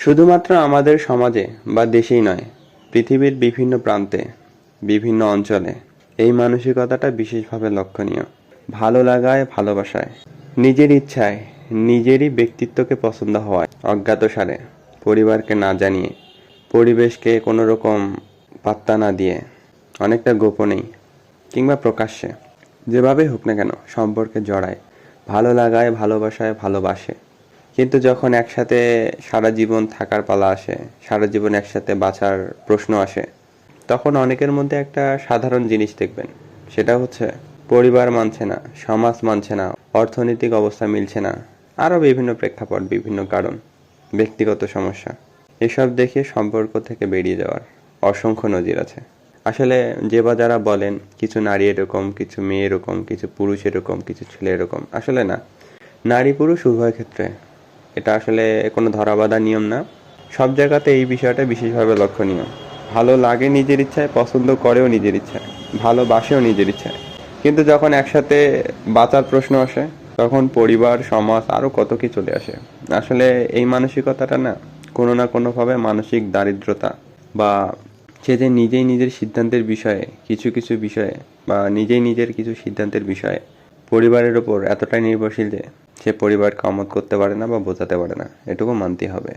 শুধুমাত্র আমাদের সমাজে বা দেশেই নয়, পৃথিবীর বিভিন্ন প্রান্তে, বিভিন্ন অঞ্চলে এই মানসিকতাটা বিশেষভাবে লক্ষণীয়। ভালো লাগায় ভালোবাসায়, নিজের ইচ্ছায়, নিজেরই ব্যক্তিত্বকে পছন্দ হওয়ায় অজ্ঞাতসারে পরিবারকে না জানিয়ে, পরিবেশকে কোনো রকম পাত্তা না দিয়ে, অনেকটা গোপনেই কিংবা প্রকাশ্যে, যেভাবেই হোক না কেন, সম্পর্কে জড়ায়, ভালো লাগায়, ভালোবাসায়, ভালোবাসে। কিন্তু যখন একসাথে সারা জীবন থাকার পালা আসে, সারা জীবন একসাথে বাঁচার প্রশ্ন আসে, তখন অনেকের মধ্যে একটা সাধারণ জিনিস দেখবেন। সেটা হচ্ছে, পরিবার মানছে না, সমাজ মানছে না, অর্থনৈতিক অবস্থা মিলছে না, আরও বিভিন্ন প্রেক্ষাপট, বিভিন্ন কারণ, ব্যক্তিগত সমস্যা, এসব দেখে সম্পর্ক থেকে বেরিয়ে যাওয়ার অসংখ্য নজির আছে। আসলে যে বা যারা বলেন, কিছু নারী এরকম, কিছু মেয়ে এরকম, কিছু পুরুষ এরকম, কিছু ছেলে এরকম, আসলে না। নারী পুরুষ উভয় ক্ষেত্রে এটা আসলে কোনো ধরাবাধা নিয়ম না। সব জায়গাতে এই বিষয়টা বিশেষভাবে লক্ষণীয়। ভালো লাগে নিজের ইচ্ছায়, পছন্দ করেও নিজের ইচ্ছায়। ভালোবাসেও নিজের ইচ্ছায়। কিন্তু যখন একসাথে বাঁচার প্রশ্ন আসে, তখন পরিবার, সমাজ আরও কত কি চলে আসে। আসলে এই মানসিকতাটা না, কোনো না কোনোভাবে মানসিক দারিদ্রতা বা সে যে নিজেই নিজের সিদ্ধান্তের বিষয়ে, কিছু কিছু বিষয়ে বা নিজেই নিজের কিছু সিদ্ধান্তের বিষয়ে পরিবারের ওপর এতটাই নির্ভরশীল যে সে পরিবারকে কামত করতে পারে না বা বোঝাতে পারে না এটুকু মানতেই হবে।